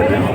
Yeah.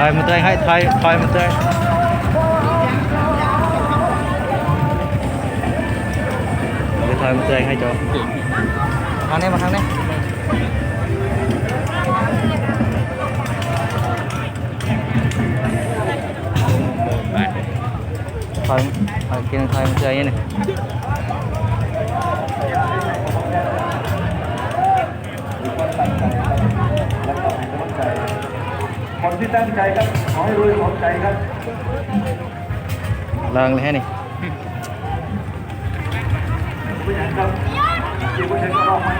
Thôi một tay hãy thôi thôi một tay. Cái thôi một tay hãy cho. Thằng này mà thằng này. Thôi, thôi kia thôi một tay này. ทางนี้มาทางนี้ถอยถอยกินถอยมาเตยนี่คนที่ตั้งใจครับ ขอให้รวยสมใจครับลองเลยให้นี่ผู้ใหญ่ครับที่ผู้ใหญ่ก็รอมา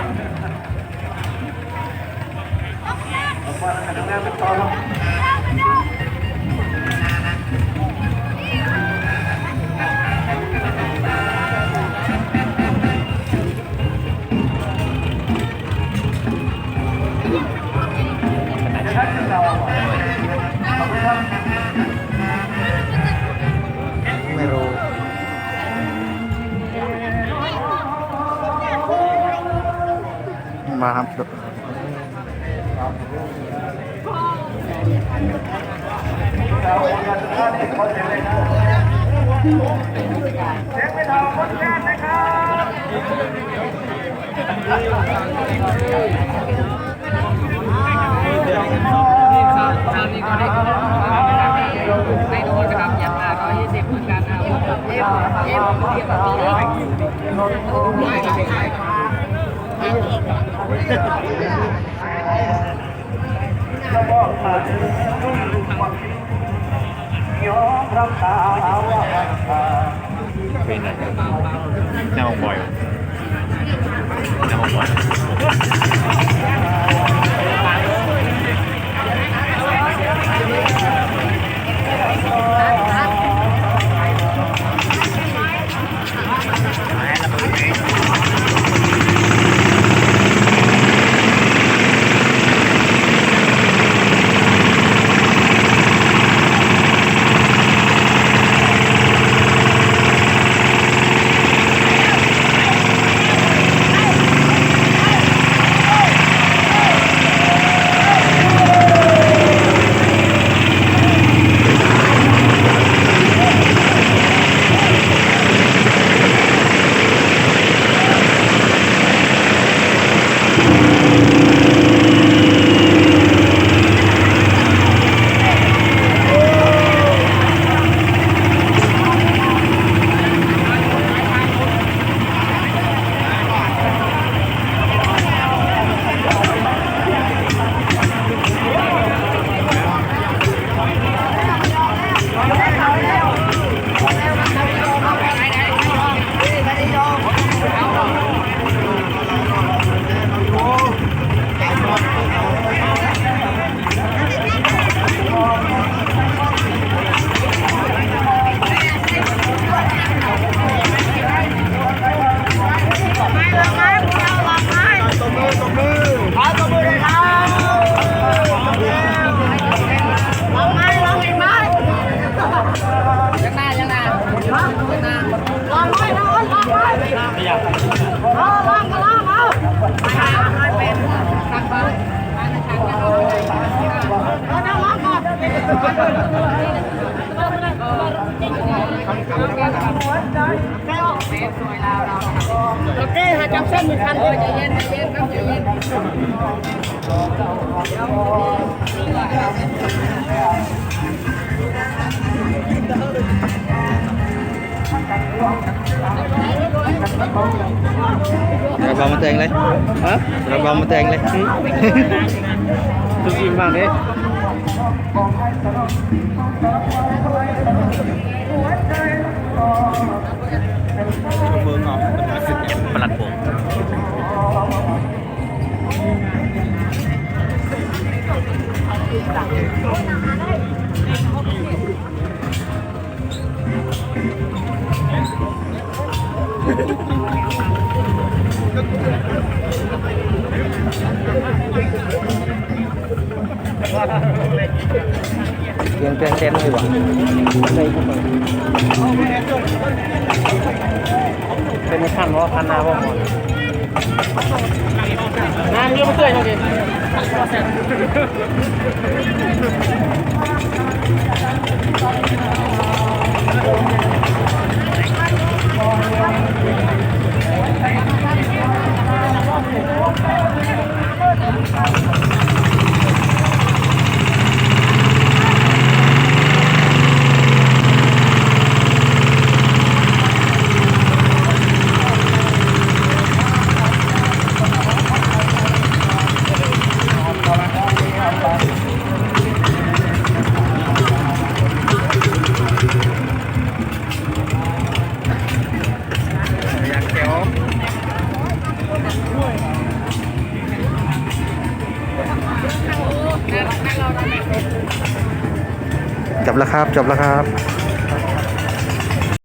ออกมาทำงานเป็นต่อครับ มาครับทางนี้ก็ได้ไม่รู้นะครับอย่างละร้อยยี่สิบเเอฟเอฟเทียบกับนี้แล้วก็มาถึงยอมรับตาว่าเป็นอะไรหน้าองบอยหน้าองบอย เอาล่างมาล่างเอาไป เป็นตักเบามาในชั้นกันเอาเอาน้ำล้างก่อนโอเคหาจับเส้นมีคันเลยใจเย็นใจเย็นครับใจเย็นระบามาแตงเลยฮะระบามาแตงเลยทุกทีมบ้างดิประหลัดผม เรียนแปลงเต็มเลยว่ะเป็นในขั้นว่าพันนาว่หมดงานเยอะไม่เคยนะดิจบแล้ ครับจบแล้วครับ